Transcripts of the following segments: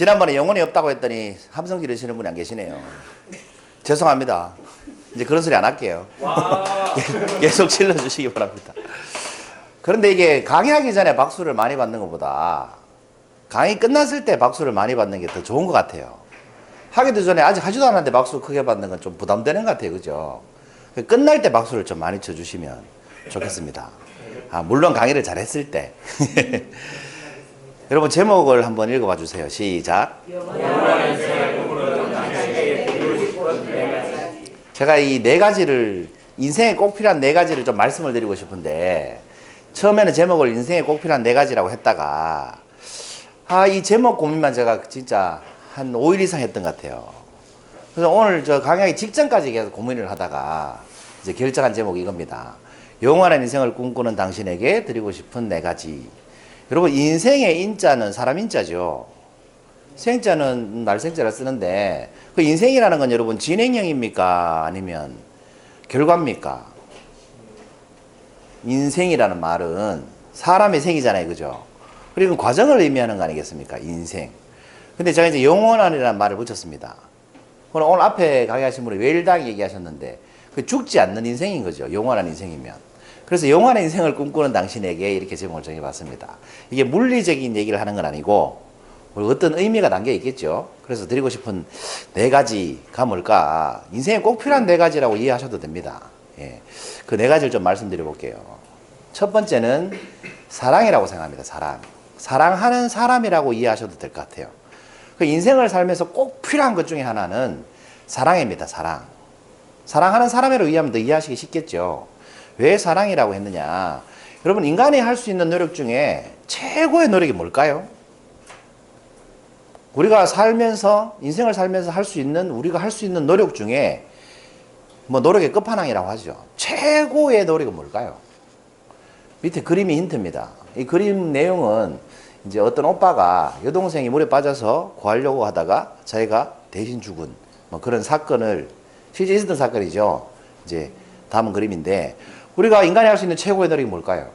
지난번에 영혼이 없다고 했더니 함성 지르시는 분이 안 계시네요. 죄송합니다. 이제 그런 소리 안 할게요. 계속 질러주시기 바랍니다. 그런데 이게 강의하기 전에 박수를 많이 받는 것보다 강의 끝났을 때 박수를 많이 받는 게 더 좋은 것 같아요. 하기도 전에 아직 하지도 않았는데 박수 크게 받는 건 좀 부담되는 것 같아요. 그죠? 끝날 때 박수를 좀 많이 쳐주시면 좋겠습니다. 아, 물론 강의를 잘했을 때. 여러분 제목을 한번 읽어봐 주세요. 시작. 제가 이 네 가지를 인생에 꼭 필요한 네 가지를 좀 말씀을 드리고 싶은데 처음에는 제목을 인생에 꼭 필요한 네 가지라고 했다가 아 이 제목 고민만 제가 진짜 한 5일 이상 했던 것 같아요. 그래서 오늘 저 강의하기 직전까지 계속 고민을 하다가 이제 결정한 제목이 이겁니다. 영원한 인생을 꿈꾸는 당신에게 드리고 싶은 네 가지. 여러분 인생의 인자는 사람 인자죠. 생자는 날생자를 쓰는데 그 인생이라는 건 여러분 진행형입니까 아니면 결과입니까? 인생이라는 말은 사람의 생이잖아요, 그죠? 그리고 과정을 의미하는 거 아니겠습니까? 인생. 근데 제가 이제 영원한이라는 말을 붙였습니다. 오늘 앞에 강의하신 분이 웰당 얘기하셨는데 그 죽지 않는 인생인 거죠. 영원한 인생이면. 그래서 영원한 인생을 꿈꾸는 당신에게 이렇게 제목을 정해봤습니다. 이게 물리적인 얘기를 하는 건 아니고 그리고 어떤 의미가 담겨 있겠죠. 그래서 드리고 싶은 네 가지가 뭘까? 인생에 꼭 필요한 네 가지라고 이해하셔도 됩니다. 예. 그 네 가지를 좀 말씀드려 볼게요. 첫 번째는 사랑이라고 생각합니다. 사랑. 사랑하는 사람이라고 이해하셔도 될 것 같아요. 그 인생을 살면서 꼭 필요한 것 중에 하나는 사랑입니다. 사랑. 사랑하는 사람으로 이해하면 더 이해하시기 쉽겠죠. 왜 사랑이라고 했느냐? 여러분, 인간이 할 수 있는 노력 중에 최고의 노력이 뭘까요? 우리가 살면서, 인생을 살면서 할 수 있는, 우리가 할 수 있는 노력 중에 뭐 노력의 끝판왕이라고 하죠. 최고의 노력은 뭘까요? 밑에 그림이 힌트입니다. 이 그림 내용은 이제 어떤 오빠가 여동생이 물에 빠져서 구하려고 하다가 자기가 대신 죽은 뭐 그런 사건을 실제 있었던 사건이죠. 이제 담은 그림인데 우리가 인간이 할 수 있는 최고의 노력이 뭘까요?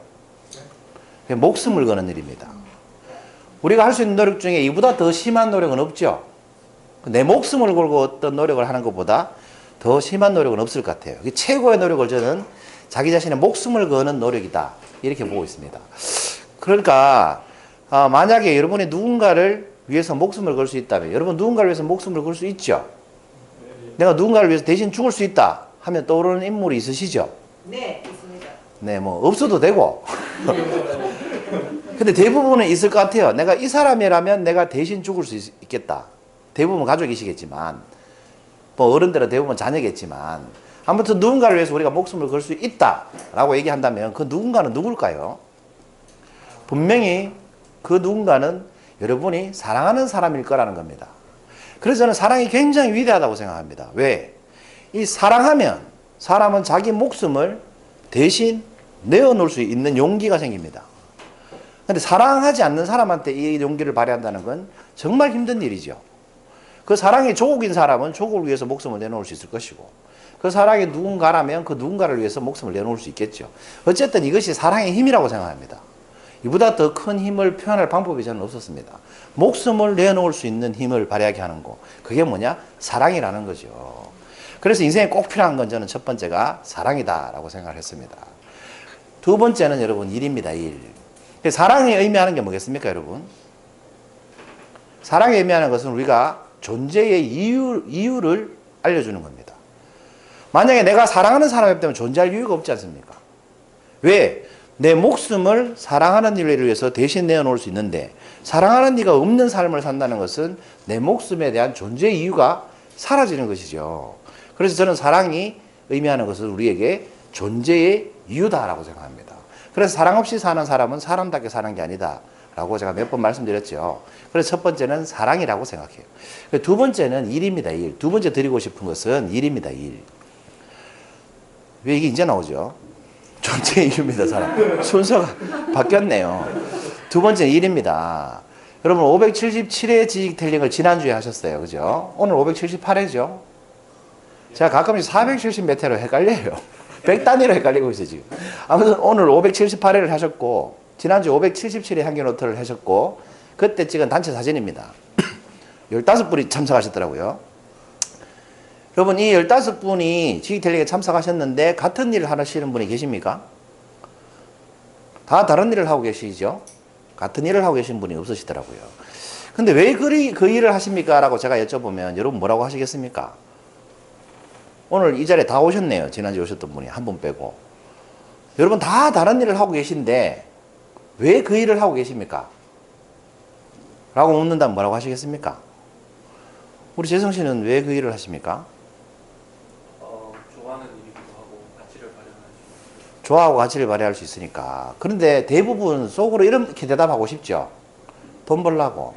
목숨을 거는 일입니다. 우리가 할 수 있는 노력 중에 이보다 더 심한 노력은 없죠. 내 목숨을 걸고 어떤 노력을 하는 것보다 더 심한 노력은 없을 것 같아요. 그 최고의 노력을 저는 자기 자신의 목숨을 거는 노력이다. 이렇게 보고 있습니다. 그러니까 아, 만약에 여러분이 누군가를 위해서 목숨을 걸 수 있다면 여러분 누군가를 위해서 목숨을 걸 수 있죠. 내가 누군가를 위해서 대신 죽을 수 있다 하면 떠오르는 인물이 있으시죠. 네, 있습니다. 네, 뭐 없어도 되고. 근데 대부분은 있을 것 같아요. 내가 이 사람이라면 내가 대신 죽을 수 있, 있겠다. 대부분 가족이시겠지만, 뭐 어른들은 대부분 자녀겠지만, 아무튼 누군가를 위해서 우리가 목숨을 걸 수 있다라고 얘기한다면 그 누군가는 누굴까요? 분명히 그 누군가는 여러분이 사랑하는 사람일 거라는 겁니다. 그래서 저는 사랑이 굉장히 위대하다고 생각합니다. 왜? 이 사랑하면 사람은 자기 목숨을 대신 내어놓을 수 있는 용기가 생깁니다. 근데 사랑하지 않는 사람한테 이 용기를 발휘한다는 건 정말 힘든 일이죠. 그 사랑이 조국인 사람은 조국을 위해서 목숨을 내놓을 수 있을 것이고, 그 사랑이 누군가라면 그 누군가를 위해서 목숨을 내놓을 수 있겠죠. 어쨌든 이것이 사랑의 힘이라고 생각합니다. 이보다 더 큰 힘을 표현할 방법이 저는 없었습니다. 목숨을 내놓을 수 있는 힘을 발휘하게 하는 거. 그게 뭐냐? 사랑이라는 거죠. 그래서 인생에 꼭 필요한 건 저는 첫 번째가 사랑이다라고 생각을 했습니다. 두 번째는 여러분 일입니다, 일. 사랑이 의미하는 게 뭐겠습니까, 여러분? 사랑이 의미하는 것은 우리가 존재의 이유, 이유를 알려주는 겁니다. 만약에 내가 사랑하는 사람이 때문에 존재할 이유가 없지 않습니까? 왜? 내 목숨을 사랑하는 일을 위해서 대신 내어놓을 수 있는데 사랑하는 이가 없는 삶을 산다는 것은 내 목숨에 대한 존재 이유가 사라지는 것이죠. 그래서 저는 사랑이 의미하는 것은 우리에게 존재의 이유다라고 생각합니다. 그래서 사랑 없이 사는 사람은 사람답게 사는 게 아니다. 라고 제가 몇 번 말씀드렸죠. 그래서 첫 번째는 사랑이라고 생각해요. 두 번째는 일입니다, 일. 두 번째 드리고 싶은 것은 일입니다, 일. 왜 이게 이제 나오죠? 존재의 이유입니다, 사람. 순서가 바뀌었네요. 두 번째 일입니다. 여러분, 577회 지식 텔링을 지난주에 하셨어요. 그죠? 오늘 578회죠? 제가 가끔씩 470몇 회로 헷갈려요. 100 단위로 헷갈리고 있어요, 지금. 아무튼 오늘 578회를 하셨고, 지난주 577회 한겨노트를 하셨고, 그때 찍은 단체 사진입니다. 15분이 참석하셨더라고요. 여러분, 이 15분이 지기텔리에 참석하셨는데 같은 일을 하시는 분이 계십니까? 다 다른 일을 하고 계시죠? 같은 일을 하고 계신 분이 없으시더라고요. 근데 왜 그, 그 일을 하십니까? 라고 제가 여쭤보면 여러분 뭐라고 하시겠습니까? 오늘 이 자리에 다 오셨네요. 지난주에 오셨던 분이 한 분 빼고. 여러분 다 다른 일을 하고 계신데 왜 그 일을 하고 계십니까? 라고 묻는다면 뭐라고 하시겠습니까? 우리 재성 씨는 왜 그 일을 하십니까? 어, 좋아하는 일이기도 하고 가치를 발현하지. 좋아하고 가치를 발휘할 수 있으니까. 그런데 대부분 속으로 이렇게 대답하고 싶죠. 돈 벌라고.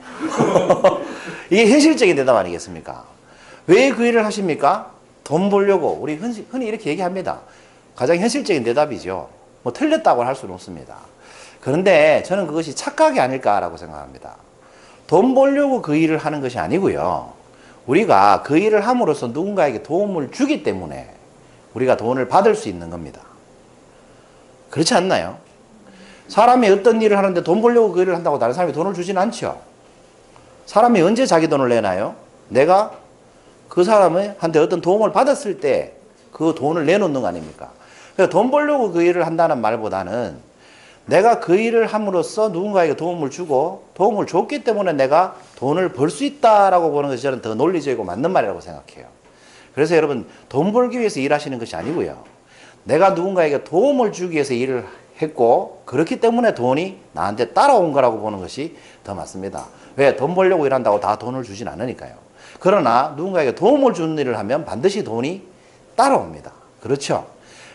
이게 현실적인 대답 아니겠습니까? 왜 그 일을 하십니까? 돈 벌려고. 우리 흔히, 흔히 이렇게 얘기합니다. 가장 현실적인 대답이죠. 뭐 틀렸다고 할 수는 없습니다. 그런데 저는 그것이 착각이 아닐까라고 생각합니다. 돈 벌려고 그 일을 하는 것이 아니고요. 우리가 그 일을 함으로써 누군가에게 도움을 주기 때문에 우리가 돈을 받을 수 있는 겁니다. 그렇지 않나요? 사람이 어떤 일을 하는데 돈 벌려고 그 일을 한다고 다른 사람이 돈을 주진 않죠. 사람이 언제 자기 돈을 내나요? 내가 그 사람한테 어떤 도움을 받았을 때 그 돈을 내놓는 거 아닙니까? 그러니까 돈 벌려고 그 일을 한다는 말보다는 내가 그 일을 함으로써 누군가에게 도움을 주고 도움을 줬기 때문에 내가 돈을 벌 수 있다라고 보는 것이 저는 더 논리적이고 맞는 말이라고 생각해요. 그래서 여러분 돈 벌기 위해서 일하시는 것이 아니고요. 내가 누군가에게 도움을 주기 위해서 일을 했고 그렇기 때문에 돈이 나한테 따라온 거라고 보는 것이 더 맞습니다. 왜? 돈 벌려고 일한다고 다 돈을 주진 않으니까요. 그러나 누군가에게 도움을 주는 일을 하면 반드시 돈이 따라옵니다. 그렇죠?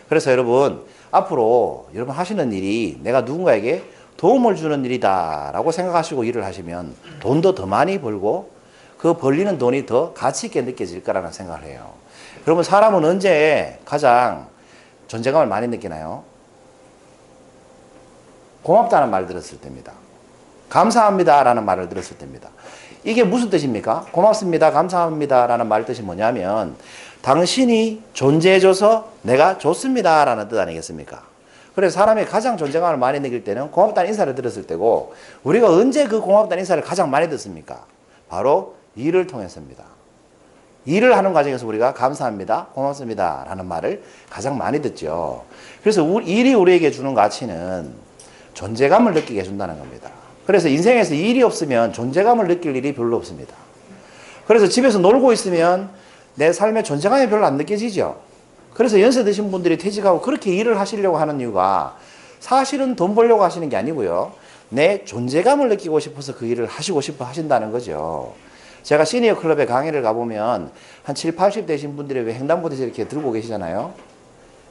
그래서 여러분 앞으로 여러분 하시는 일이 내가 누군가에게 도움을 주는 일이다라고 생각하시고 일을 하시면 돈도 더 많이 벌고 그 벌리는 돈이 더 가치 있게 느껴질 거라는 생각을 해요. 그러면 사람은 언제 가장 존재감을 많이 느끼나요? 고맙다는 말을 들었을 때입니다. 감사합니다라는 말을 들었을 때입니다. 이게 무슨 뜻입니까? 고맙습니다, 감사합니다 라는 말 뜻이 뭐냐면 당신이 존재해줘서 내가 좋습니다 라는 뜻 아니겠습니까? 그래서 사람이 가장 존재감을 많이 느낄 때는 고맙다는 인사를 들었을 때고 우리가 언제 그 고맙다는 인사를 가장 많이 듣습니까? 바로 일을 통해서입니다. 일을 하는 과정에서 우리가 감사합니다, 고맙습니다 라는 말을 가장 많이 듣죠. 그래서 일이 우리에게 주는 가치는 존재감을 느끼게 해준다는 겁니다. 그래서 인생에서 일이 없으면 존재감을 느낄 일이 별로 없습니다. 그래서 집에서 놀고 있으면 내 삶의 존재감이 별로 안 느껴지죠. 그래서 연세 드신 분들이 퇴직하고 그렇게 일을 하시려고 하는 이유가 사실은 돈 벌려고 하시는 게 아니고요. 내 존재감을 느끼고 싶어서 그 일을 하시고 싶어 하신다는 거죠. 제가 시니어 클럽에 강의를 가보면 한 7, 80 되신 분들이 왜 횡단보도에서 이렇게 들고 계시잖아요.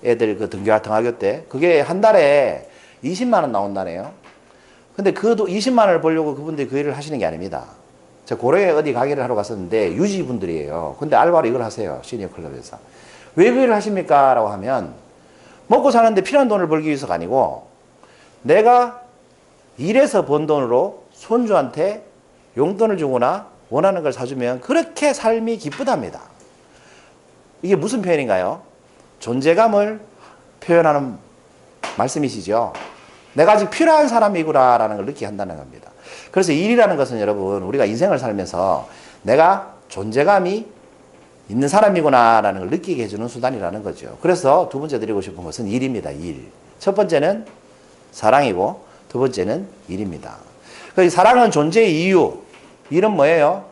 애들 그 등교 등하교 때. 그게 한 달에 20만 원 나온다네요. 근데 그 20만 원을 벌려고 그분들이 그 일을 하시는 게 아닙니다. 제가 고려에 어디 강의를 하러 갔었는데 유지분들이에요. 근데 알바로 이걸 하세요. 시니어 클럽에서. 왜 그 일을 하십니까? 라고 하면 먹고 사는데 필요한 돈을 벌기 위해서가 아니고 내가 일해서 번 돈으로 손주한테 용돈을 주거나 원하는 걸 사주면 그렇게 삶이 기쁘답니다. 이게 무슨 표현인가요? 존재감을 표현하는 말씀이시죠. 내가 아직 필요한 사람이구나라는 걸 느끼게 한다는 겁니다. 그래서 일이라는 것은 여러분 우리가 인생을 살면서 내가 존재감이 있는 사람이구나라는 걸 느끼게 해주는 수단이라는 거죠. 그래서 두 번째 드리고 싶은 것은 일입니다. 일. 첫 번째는 사랑이고 두 번째는 일입니다. 그 사랑은 존재의 이유. 일은 뭐예요?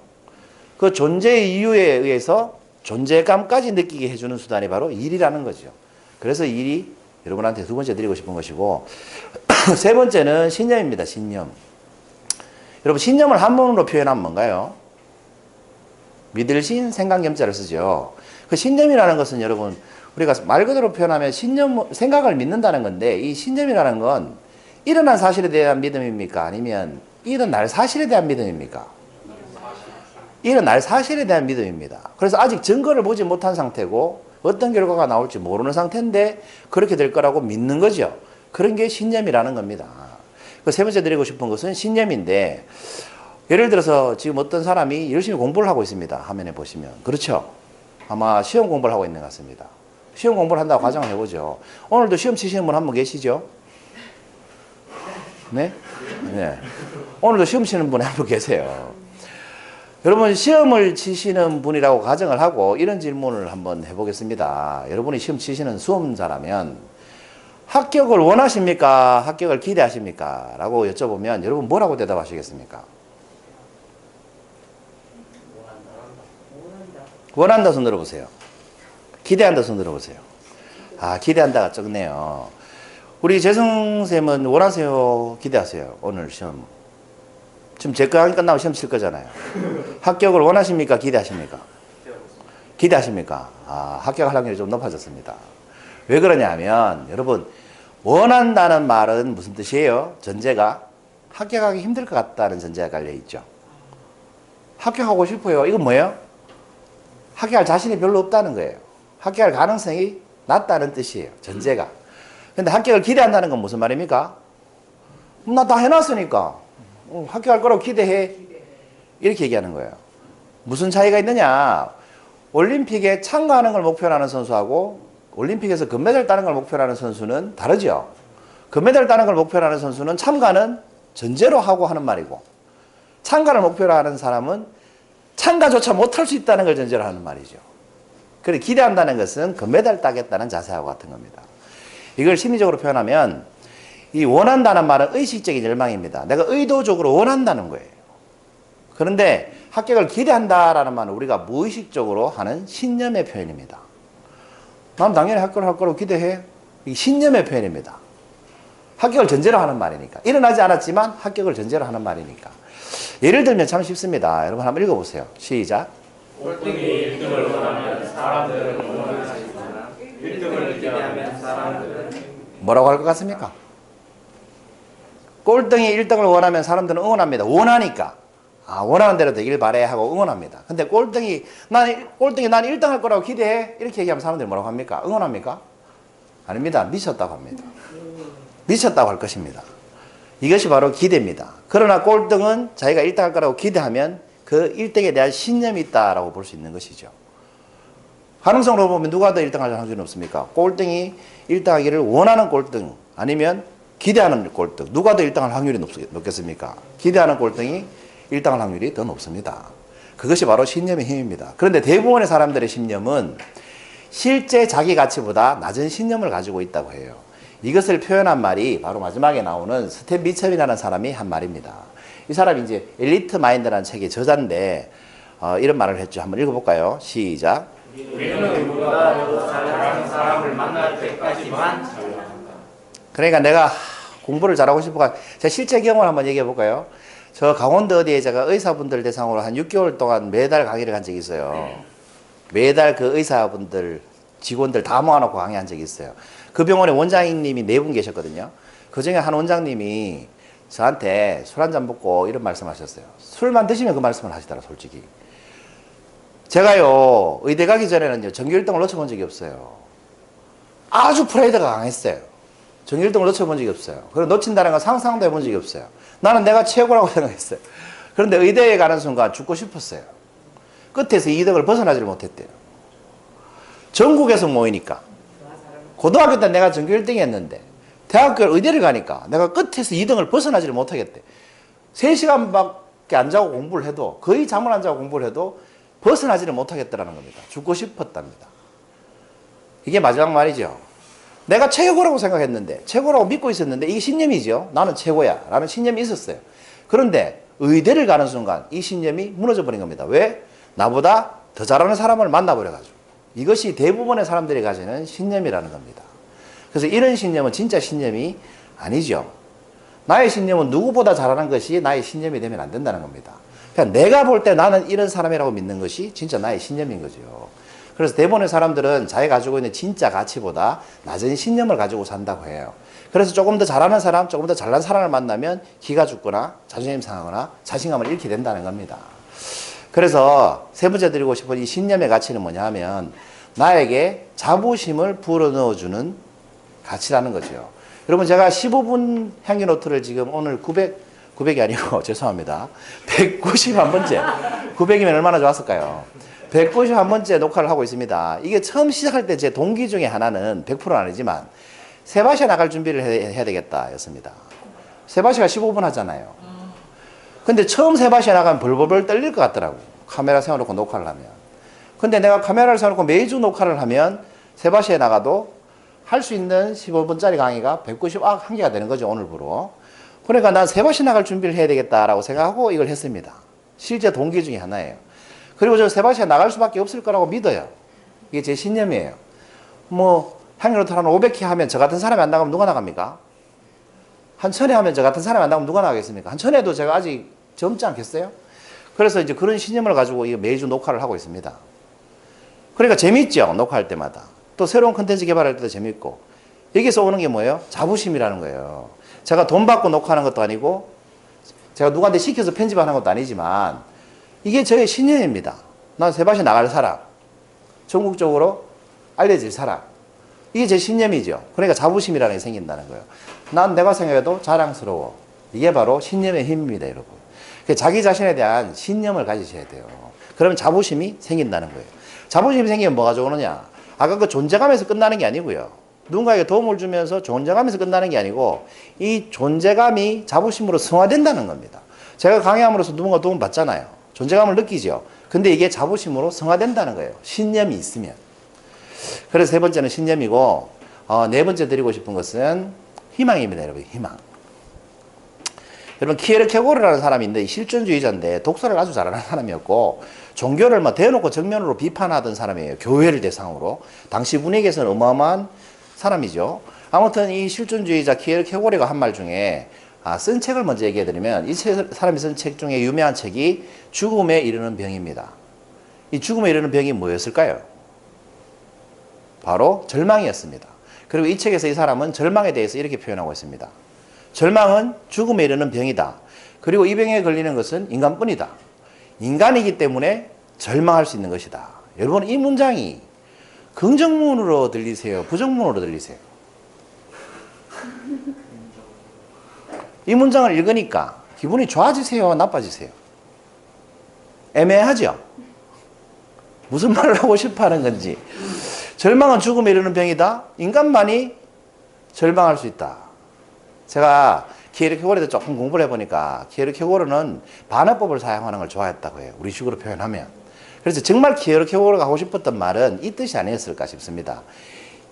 그 존재의 이유에 의해서 존재감까지 느끼게 해주는 수단이 바로 일이라는 거죠. 그래서 일이 여러분한테 두 번째 드리고 싶은 것이고 세 번째는 신념입니다. 신념. 여러분 신념을 한문으로 표현하면 뭔가요? 믿을 신 생각 염자를 쓰죠. 그 신념이라는 것은 여러분 우리가 말 그대로 표현하면 신념 생각을 믿는다는 건데 이 신념이라는 건 일어난 사실에 대한 믿음입니까? 아니면 일어날 사실에 대한 믿음입니까? 일어날 사실에 대한 믿음입니다. 그래서 아직 증거를 보지 못한 상태고 어떤 결과가 나올지 모르는 상태인데 그렇게 될 거라고 믿는 거죠. 그런 게 신념이라는 겁니다. 그세 번째 드리고 싶은 것은 신념인데 예를 들어서 지금 어떤 사람이 열심히 공부를 하고 있습니다. 화면에 보시면. 그렇죠? 아마 시험 공부를 하고 있는 것 같습니다. 시험 공부를 한다고 가정을 해보죠. 오늘도 시험 치시는 분 한 분 계시죠? 네? 네. 오늘도 시험 치는 분이 한분 계세요. 여러분 시험을 치시는 분이라고 가정을 하고 이런 질문을 한번 해보겠습니다. 여러분이 시험 치시는 수험자라면 합격을 원하십니까? 합격을 기대하십니까? 라고 여쭤보면 여러분 뭐라고 대답하시겠습니까? 원한다 손 들어보세요. 기대한다 손 들어보세요. 아 기대한다가 적네요. 우리 재성쌤은 원하세요? 기대하세요? 오늘 시험. 지금 제 강의 끝나고 시험 칠 거잖아요. 합격을 원하십니까? 기대하십니까? 기대하십니까? 아, 합격할 확률이 좀 높아졌습니다. 왜 그러냐면, 여러분, 원한다는 말은 무슨 뜻이에요? 전제가 합격하기 힘들 것 같다는 전제가 깔려있죠. 합격하고 싶어요. 이건 뭐예요? 합격할 자신이 별로 없다는 거예요. 합격할 가능성이 낮다는 뜻이에요. 전제가. 근데 합격을 기대한다는 건 무슨 말입니까? 나 다 해놨으니까. 어, 합격할 거라고 기대해. 이렇게 얘기하는 거예요. 무슨 차이가 있느냐? 올림픽에 참가하는 걸 목표로 하는 선수하고 올림픽에서 금메달 따는 걸 목표로 하는 선수는 다르죠. 금메달 따는 걸 목표로 하는 선수는 참가는 전제로 하고 하는 말이고 참가를 목표로 하는 사람은 참가조차 못할 수 있다는 걸 전제로 하는 말이죠. 그래 기대한다는 것은 금메달 따겠다는 자세하고 같은 겁니다. 이걸 심리적으로 표현하면 이 원한다는 말은 의식적인 열망입니다. 내가 의도적으로 원한다는 거예요. 그런데 합격을 기대한다라는 말은 우리가 무의식적으로 하는 신념의 표현입니다. 난 당연히 합격을 할 거라고 기대해. 이 신념의 표현입니다. 합격을 전제로 하는 말이니까. 일어나지 않았지만 합격을 전제로 하는 말이니까. 예를 들면 참 쉽습니다. 여러분 한번 읽어보세요. 시작. 꼴등이 1등을 원하면 사람들은 응원하시지만 1등을 기대하면 사람들은 뭐라고 할 것 같습니까? 꼴등이 1등을 원하면 사람들은 응원합니다. 원하니까. 아, 원하는 대로 되길 바래 하고 응원합니다. 근데 꼴등이, 난, 꼴등이 난 1등 할 거라고 기대해. 이렇게 얘기하면 사람들이 뭐라고 합니까? 응원합니까? 아닙니다. 미쳤다고 합니다. 미쳤다고 할 것입니다. 이것이 바로 기대입니다. 그러나 꼴등은 자기가 1등 할 거라고 기대하면 그 1등에 대한 신념이 있다라고 볼 수 있는 것이죠. 가능성으로 보면 누가 더 1등 할 확률이 높습니까? 꼴등이 1등 하기를 원하는 꼴등 아니면 기대하는 꼴등. 누가 더 1등 할 확률이 높, 높겠습니까? 기대하는 꼴등이 1등 할 확률이 더 높습니다. 그것이 바로 신념의 힘입니다. 그런데 대부분의 사람들의 신념은 실제 자기 가치보다 낮은 신념을 가지고 있다고 해요. 이것을 표현한 말이 바로 마지막에 나오는 스탠 미첩이라는 사람이 한 말입니다. 이 사람이 이제 엘리트 마인드라는 책의 저자인데 어, 이런 말을 했죠. 한번 읽어볼까요? 시작. 그러니까 내가 공부를 잘하고 싶어가 제 실제 경험을 한번 얘기해 볼까요? 저 강원도 어디에 제가 의사분들 대상으로 한 6개월 동안 매달 강의를 한 적이 있어요. 매달 그 의사분들 직원들 다 모아놓고 강의한 적이 있어요. 그 병원에 원장님이 네 분 계셨거든요. 그 중에 한 원장님이 저한테 술 한 잔 먹고 이런 말씀 하셨어요. 술만 드시면 그 말씀을 하시더라, 솔직히. 제가요 의대 가기 전에는요 전교 1등을 놓쳐본 적이 없어요. 아주 프라이드가 강했어요. 전교 1등을 놓쳐본 적이 없어요. 그리고 놓친다는 건 상상도 해본 적이 없어요. 나는 내가 최고라고 생각했어요. 그런데 의대에 가는 순간 죽고 싶었어요. 끝에서 2등을 벗어나지를 못했대요. 전국에서 모이니까. 고등학교 때 내가 전교 1등 했는데, 대학교 의대를 가니까 내가 끝에서 2등을 벗어나지를 못하겠대. 3시간밖에 안 자고 공부를 해도, 거의 잠을 안 자고 공부를 해도 벗어나지를 못하겠다라는 겁니다. 죽고 싶었답니다. 이게 마지막 말이죠. 내가 최고라고 생각했는데, 최고라고 믿고 있었는데, 이게 신념이죠. 나는 최고야. 라는 신념이 있었어요. 그런데 의대를 가는 순간 이 신념이 무너져 버린 겁니다. 왜? 나보다 더 잘하는 사람을 만나버려가지고. 이것이 대부분의 사람들이 가지는 신념이라는 겁니다. 그래서 이런 신념은 진짜 신념이 아니죠. 나의 신념은 누구보다 잘하는 것이 나의 신념이 되면 안 된다는 겁니다. 그러니까 내가 볼 때 나는 이런 사람이라고 믿는 것이 진짜 나의 신념인 거죠. 그래서 대부분의 사람들은 자기가 가지고 있는 진짜 가치보다 낮은 신념을 가지고 산다고 해요. 그래서 조금 더 잘하는 사람, 조금 더 잘난 사람을 만나면 기가 죽거나 자존심 상하거나 자신감을 잃게 된다는 겁니다. 그래서 세 번째 드리고 싶은 이 신념의 가치는 뭐냐 하면 나에게 자부심을 불어넣어주는 가치라는 거죠. 여러분 제가 15분 향기 노트를 지금 오늘 900, 900이 아니고 죄송합니다. 191번째. 900이면 얼마나 좋았을까요? 191번째 녹화를 하고 있습니다. 이게 처음 시작할 때 제 동기 중에 하나는 100%는 아니지만 세바시아 나갈 준비를 해- 해야 되겠다 였습니다. 세바시가 15분 하잖아요. 근데 처음 세바시에 나가면 벌벌벌 떨릴 것 같더라고. 카메라 세워놓고 녹화를 하면. 근데 내가 카메라를 세워놓고 매주 녹화를 하면 세바시에 나가도 할 수 있는 15분짜리 강의가 191 개가 되는 거죠, 오늘부로. 그러니까 난 세바시 나갈 준비를 해야 되겠다라고 생각하고 이걸 했습니다. 실제 동기 중에 하나예요. 그리고 저 세바시에 나갈 수밖에 없을 거라고 믿어요. 이게 제 신념이에요. 뭐, 향유로트 한 500회 하면 저 같은 사람이 안 나가면 누가 나갑니까? 한 천에 하면 저 같은 사람이 안 나가면 누가 나가겠습니까? 한 천에도 제가 아직 젊지 않겠어요? 그래서 이제 그런 신념을 가지고 매주 녹화를 하고 있습니다. 그러니까 재밌죠, 녹화할 때마다. 또 새로운 컨텐츠 개발할 때도 재밌고. 여기서 오는 게 뭐예요? 자부심이라는 거예요. 제가 돈 받고 녹화하는 것도 아니고, 제가 누구한테 시켜서 편집하는 것도 아니지만, 이게 저의 신념입니다. 난 세바시 나갈 사람. 전국적으로 알려질 사람. 이게 제 신념이죠. 그러니까 자부심이라는 게 생긴다는 거예요. 난 내가 생각해도 자랑스러워. 이게 바로 신념의 힘입니다, 여러분. 그 자기 자신에 대한 신념을 가지셔야 돼요. 그러면 자부심이 생긴다는 거예요. 자부심이 생기면 뭐가 좋으느냐? 아까 그 존재감에서 끝나는 게 아니고요. 누군가에게 도움을 주면서 존재감에서 끝나는 게 아니고 이 존재감이 자부심으로 성화된다는 겁니다. 제가 강의함으로써 누군가 도움 받잖아요. 존재감을 느끼죠. 근데 이게 자부심으로 성화된다는 거예요. 신념이 있으면. 그래서 세 번째는 신념이고 어, 네 번째 드리고 싶은 것은 희망입니다, 여러분. 희망. 여러분 키에르케고르라는 사람인데 실존주의자인데 독서를 아주 잘하는 사람이었고 종교를 뭐 대놓고 정면으로 비판하던 사람이에요. 교회를 대상으로 당시 분위기에서는 어마어마한 사람이죠. 아무튼 이 실존주의자 키에르케고르가 한 말 중에 아, 쓴 책을 먼저 얘기해 드리면 이 책- 사람이 쓴 책 중에 유명한 책이 죽음에 이르는 병입니다. 이 죽음에 이르는 병이 뭐였을까요? 바로 절망이었습니다. 그리고 이 책에서 이 사람은 절망에 대해서 이렇게 표현하고 있습니다. 절망은 죽음에 이르는 병이다. 그리고 이 병에 걸리는 것은 인간뿐이다. 인간이기 때문에 절망할 수 있는 것이다. 여러분 이 문장이 긍정문으로 들리세요? 부정문으로 들리세요? 이 문장을 읽으니까 기분이 좋아지세요? 나빠지세요? 애매하죠? 무슨 말을 하고 싶어 하는 건지. 절망은 죽음에 이르는 병이다. 인간만이 절망할 수 있다. 제가 키에르케고르도 조금 공부를 해보니까 키에르케고르는 반어법을 사용하는 걸 좋아했다고 해요. 우리 식으로 표현하면. 그래서 정말 키에르케고르가 하고 싶었던 말은 이 뜻이 아니었을까 싶습니다.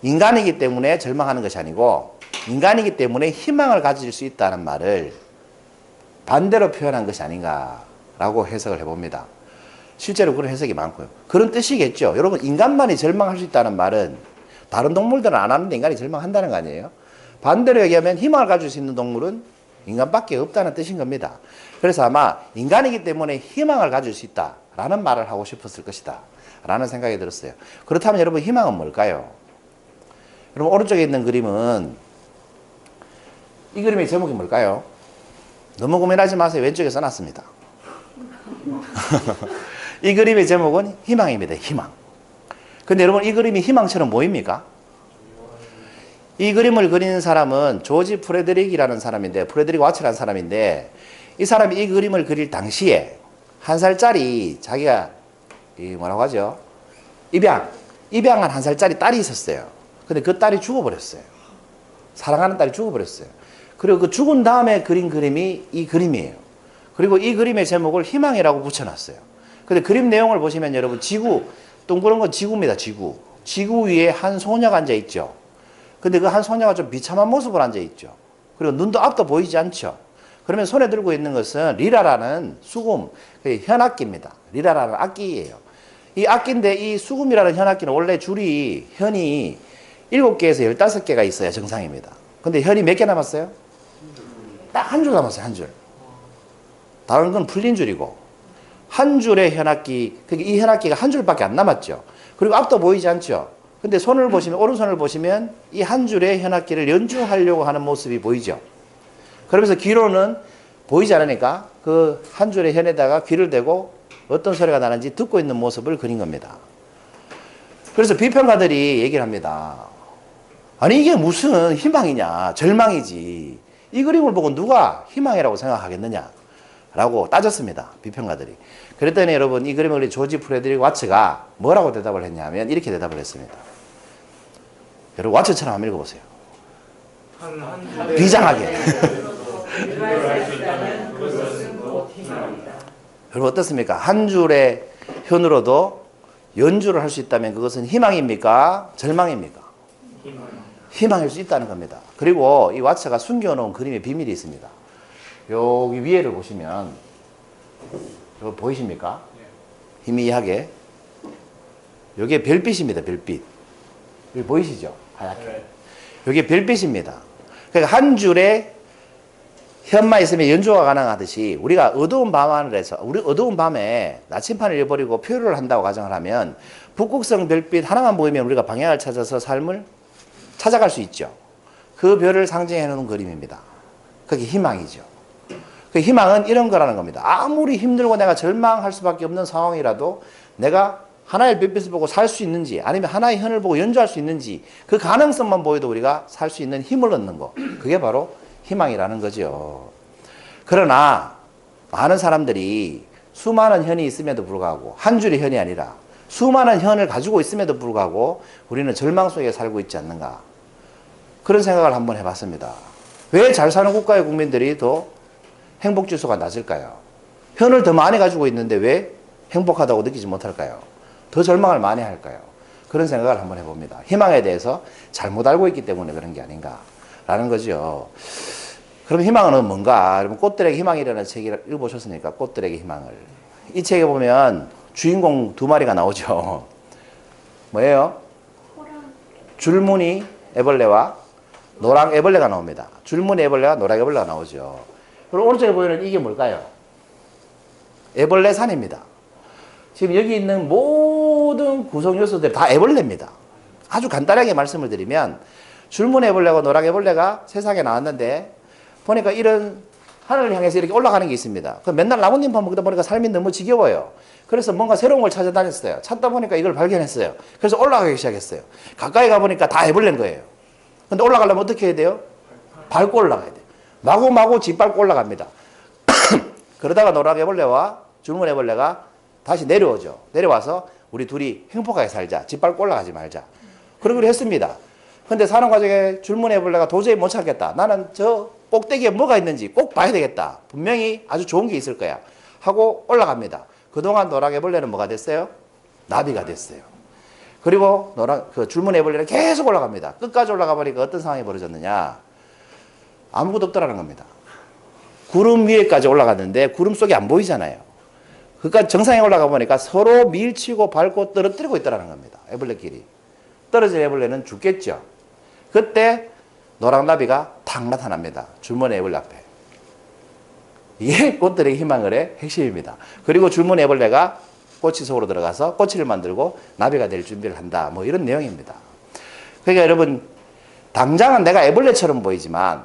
인간이기 때문에 절망하는 것이 아니고 인간이기 때문에 희망을 가질 수 있다는 말을 반대로 표현한 것이 아닌가라고 해석을 해봅니다. 실제로 그런 해석이 많고요. 그런 뜻이겠죠. 여러분, 인간만이 절망할 수 있다는 말은 다른 동물들은 안 하는데 인간이 절망한다는 거 아니에요? 반대로 얘기하면 희망을 가질 수 있는 동물은 인간밖에 없다는 뜻인 겁니다. 그래서 아마 인간이기 때문에 희망을 가질 수 있다라는 말을 하고 싶었을 것이다. 라는 생각이 들었어요. 그렇다면 여러분, 희망은 뭘까요? 여러분, 오른쪽에 있는 그림은 이 그림의 제목이 뭘까요? 너무 고민하지 마세요. 왼쪽에 써놨습니다. 이 그림의 제목은 희망입니다. 희망. 근데 여러분 이 그림이 희망처럼 보입니까? 이 그림을 그리는 사람은 조지 프레드릭이라는 사람인데 프레드릭 와츠라는 사람인데 이 사람이 이 그림을 그릴 당시에 한 살짜리 자기가 이 뭐라고 하죠? 입양 입양한 한 살짜리 딸이 있었어요. 근데 그 딸이 죽어버렸어요. 사랑하는 딸이 죽어버렸어요. 그리고 그 죽은 다음에 그린 그림이 이 그림이에요. 그리고 이 그림의 제목을 희망이라고 붙여놨어요. 근데 그림 내용을 보시면 여러분 지구 동그란 건 지구입니다. 지구. 지구 위에 한 소녀가 앉아 있죠. 근데 그 한 소녀가 좀 비참한 모습으로 앉아 있죠. 그리고 눈도 앞도 보이지 않죠. 그러면 손에 들고 있는 것은 리라라는 수금, 그 현악기입니다. 리라라는 악기예요. 이 악기인데 이 수금이라는 현악기는 원래 줄이 현이 7개에서 15개가 있어야 정상입니다. 근데 현이 몇 개 남았어요? 딱 한 줄 남았어요, 한 줄. 다른 건 풀린 줄이고 한 줄의 현악기, 그러니까 이 현악기가 한 줄밖에 안 남았죠. 그리고 앞도 보이지 않죠. 근데 손을 보시면 오른손을 보시면 이 한 줄의 현악기를 연주하려고 하는 모습이 보이죠. 그러면서 귀로는 보이지 않으니까 그 한 줄의 현에다가 귀를 대고 어떤 소리가 나는지 듣고 있는 모습을 그린 겁니다. 그래서 비평가들이 얘기를 합니다. 아니 이게 무슨 희망이냐 절망이지 이 그림을 보고 누가 희망이라고 생각하겠느냐 라고 따졌습니다 비평가들이 그랬더니 여러분 이 그림을 그린 조지 프레드릭 와츠가 뭐라고 대답을 했냐면 이렇게 대답을 했습니다 여러분 와츠처럼 한번 읽어보세요 비장하게. 여러분 어떻습니까? 한 줄의 현으로도 연주를 할 수 있다면 그것은 희망입니까? 절망입니까? 희망. 희망일 수 있다는 겁니다. 그리고 이 와츠가 숨겨놓은 그림의 비밀이 있습니다. 여기 위에를 보시면 이거 보이십니까? 희미하게 여기에 별빛입니다. 별빛. 여기 보이시죠? 하얗게. 여기 별빛입니다. 그러니까 한 줄에 현만 있으면 연주가 가능하듯이 우리가 어두운 밤 하늘에서 우리 어두운 밤에 나침판을 잃어버리고 표류를 한다고 가정을 하면 북극성 별빛 하나만 보이면 우리가 방향을 찾아서 삶을 찾아갈 수 있죠. 그 별을 상징해 놓은 그림입니다. 그게 희망이죠. 그 희망은 이런 거라는 겁니다. 아무리 힘들고 내가 절망할 수밖에 없는 상황이라도 내가 하나의 별빛을 보고 살 수 있는지 아니면 하나의 현을 보고 연주할 수 있는지 그 가능성만 보여도 우리가 살 수 있는 힘을 얻는 거. 그게 바로 희망이라는 거죠. 그러나 많은 사람들이 수많은 현이 있음에도 불구하고 한 줄의 현이 아니라 수많은 현을 가지고 있음에도 불구하고 우리는 절망 속에 살고 있지 않는가. 그런 생각을 한번 해봤습니다. 왜 잘 사는 국가의 국민들이 더 행복 지수가 낮을까요? 현을 더 많이 가지고 있는데 왜 행복하다고 느끼지 못할까요? 더 절망을 많이 할까요? 그런 생각을 한번 해봅니다. 희망에 대해서 잘못 알고 있기 때문에 그런 게 아닌가라는 거죠. 그럼 희망은 뭔가? 여러분 꽃들에게 희망이라는 책을 읽어보셨으니까 꽃들에게 희망을 이 책에 보면 주인공 두 마리가 나오죠. 뭐예요? 줄무늬 애벌레와 노랑 애벌레가 나옵니다. 줄무늬 애벌레와 노랑 애벌레가 나오죠. 그리고 오른쪽에 보이는 이게 뭘까요? 애벌레 산입니다. 지금 여기 있는 모든 구성 요소들이 다 애벌레입니다. 아주 간단하게 말씀을 드리면 줄무늬 애벌레와 노랑 애벌레가 세상에 나왔는데 보니까 이런 하늘을 향해서 이렇게 올라가는 게 있습니다. 그 맨날 나뭇잎만 먹다 보니까 삶이 너무 지겨워요. 그래서 뭔가 새로운 걸 찾아다녔어요. 찾다 보니까 이걸 발견했어요. 그래서 올라가기 시작했어요. 가까이 가보니까 다 애벌레인 거예요. 근데 올라가려면 어떻게 해야 돼요? 밟고 올라가야 돼요. 마구마구 짓밟고 올라갑니다. 그러다가 노랑애벌레와 줄무늬애벌레가 다시 내려오죠. 내려와서 우리 둘이 행복하게 살자. 짓밟고 올라가지 말자. 그러기로 했습니다. 근데 사는 과정에 줄무늬애벌레가 도저히 못 찾겠다. 나는 저 꼭대기에 뭐가 있는지 꼭 봐야 되겠다. 분명히 아주 좋은 게 있을 거야. 하고 올라갑니다. 그동안 노랑애벌레는 뭐가 됐어요? 나비가 됐어요. 그리고 노랑 그 줄무늬 애벌레는 계속 올라갑니다. 끝까지 올라가 보니까 어떤 상황이 벌어졌느냐? 아무것도 없더라는 겁니다. 구름 위에까지 올라갔는데 구름 속이 안 보이잖아요. 그러니까 정상에 올라가 보니까 서로 밀치고 밟고 떨어뜨리고 있더라는 겁니다. 애벌레끼리. 떨어진 애벌레는 죽겠죠. 그때 노랑나비가 탁 나타납니다. 줄무늬 애벌레 앞에. 이게 꽃들에게 희망을의 핵심입니다. 그리고 줄무늬 애벌레가 꼬치 속으로 들어가서 꼬치를 만들고 나비가 될 준비를 한다. 뭐 이런 내용입니다. 그러니까 여러분 당장은 내가 애벌레처럼 보이지만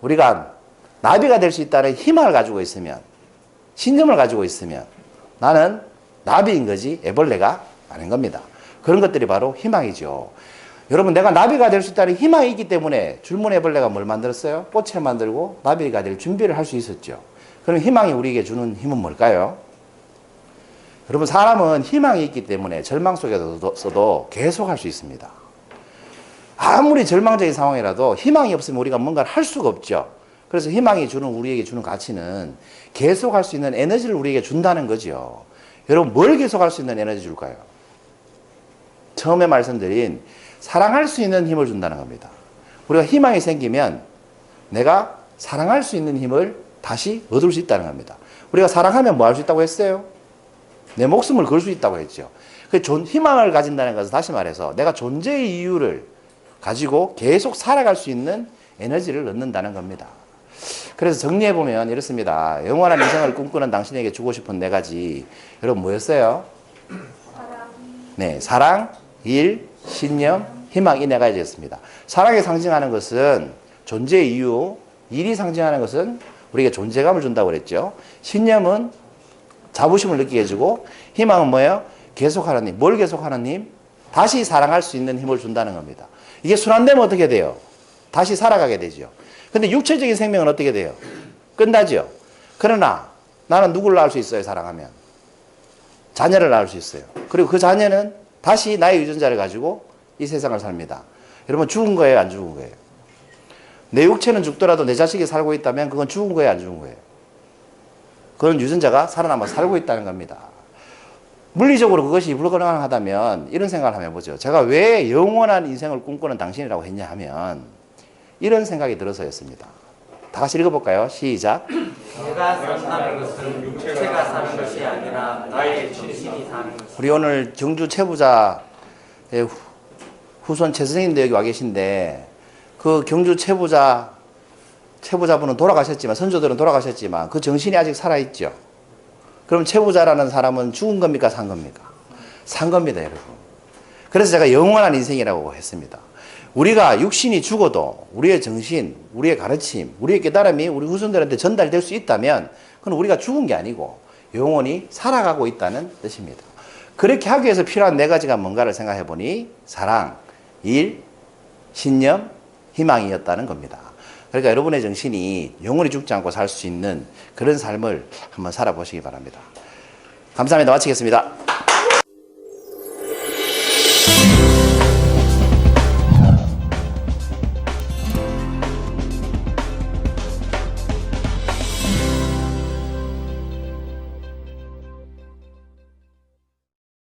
우리가 나비가 될 수 있다는 희망을 가지고 있으면 신념을 가지고 있으면 나는 나비인 거지 애벌레가 아닌 겁니다. 그런 것들이 바로 희망이죠. 여러분 내가 나비가 될 수 있다는 희망이 있기 때문에 줄무늬 애벌레가 뭘 만들었어요? 꽃을 만들고 나비가 될 준비를 할 수 있었죠. 그럼 희망이 우리에게 주는 힘은 뭘까요? 여러분 사람은 희망이 있기 때문에 절망 속에서도 계속 할 수 있습니다. 아무리 절망적인 상황이라도 희망이 없으면 우리가 뭔가를 할 수가 없죠. 그래서 희망이 주는 우리에게 주는 가치는 계속 할 수 있는 에너지를 우리에게 준다는 거죠. 여러분 뭘 계속 할 수 있는 에너지 줄까요? 처음에 말씀드린 사랑할 수 있는 힘을 준다는 겁니다. 우리가 희망이 생기면 내가 사랑할 수 있는 힘을 다시 얻을 수 있다는 겁니다. 우리가 사랑하면 뭐 할 수 있다고 했어요? 내 목숨을 걸 수 있다고 했죠. 그 존, 희망을 가진다는 것은 다시 말해서 내가 존재의 이유를 가지고 계속 살아갈 수 있는 에너지를 얻는다는 겁니다. 그래서 정리해 보면 이렇습니다. 영원한 인생을 꿈꾸는 당신에게 주고 싶은 네 가지. 여러분 뭐였어요? 네, 사랑, 일, 신념, 희망 이 네 가지였습니다. 사랑이 상징하는 것은 존재의 이유, 일이 상징하는 것은 우리에게 존재감을 준다고 그랬죠. 신념은 자부심을 느끼게 해주고 희망은 뭐예요? 계속하는 힘. 뭘 계속하는 힘? 다시 사랑할 수 있는 힘을 준다는 겁니다. 이게 순환되면 어떻게 돼요? 다시 살아가게 되죠. 근데 육체적인 생명은 어떻게 돼요? 끝나죠. 그러나 나는 누구를 낳을 수 있어요, 사랑하면? 자녀를 낳을 수 있어요. 그리고 그 자녀는 다시 나의 유전자를 가지고 이 세상을 삽니다. 여러분 죽은 거예요, 안 죽은 거예요? 내 육체는 죽더라도 내 자식이 살고 있다면 그건 죽은 거예요, 안 죽은 거예요? 그건 유전자가 살아남아 살고 있다는 겁니다. 물리적으로 그것이 불가능하다면 이런 생각을 한번 해보죠. 제가 왜 영원한 인생을 꿈꾸는 당신이라고 했냐 하면 이런 생각이 들어서였습니다. 다 같이 읽어볼까요? 시작. 내가 산다는 것은 육체가 사는 것이 아니라 나의 정신이 사는 것. 우리 오늘 경주 최부자의 후- 후손 최 선생님도 여기 와 계신데 그 경주 최부자 최부자분은 돌아가셨지만 선조들은 돌아가셨지만 그 정신이 아직 살아 있죠. 그럼 최부자라는 사람은 죽은 겁니까 산 겁니까? 산 겁니다, 여러분. 그래서 제가 영원한 인생이라고 했습니다. 우리가 육신이 죽어도 우리의 정신, 우리의 가르침, 우리의 깨달음이 우리 후손들한테 전달될 수 있다면 그건 우리가 죽은 게 아니고 영원히 살아가고 있다는 뜻입니다. 그렇게 하기 위해서 필요한 네 가지가 뭔가를 생각해 보니 사랑, 일, 신념, 희망이었다는 겁니다. 그러니까 여러분의 정신이 영원히 죽지 않고 살 수 있는 그런 삶을 한번 살아보시기 바랍니다. 감사합니다. 마치겠습니다.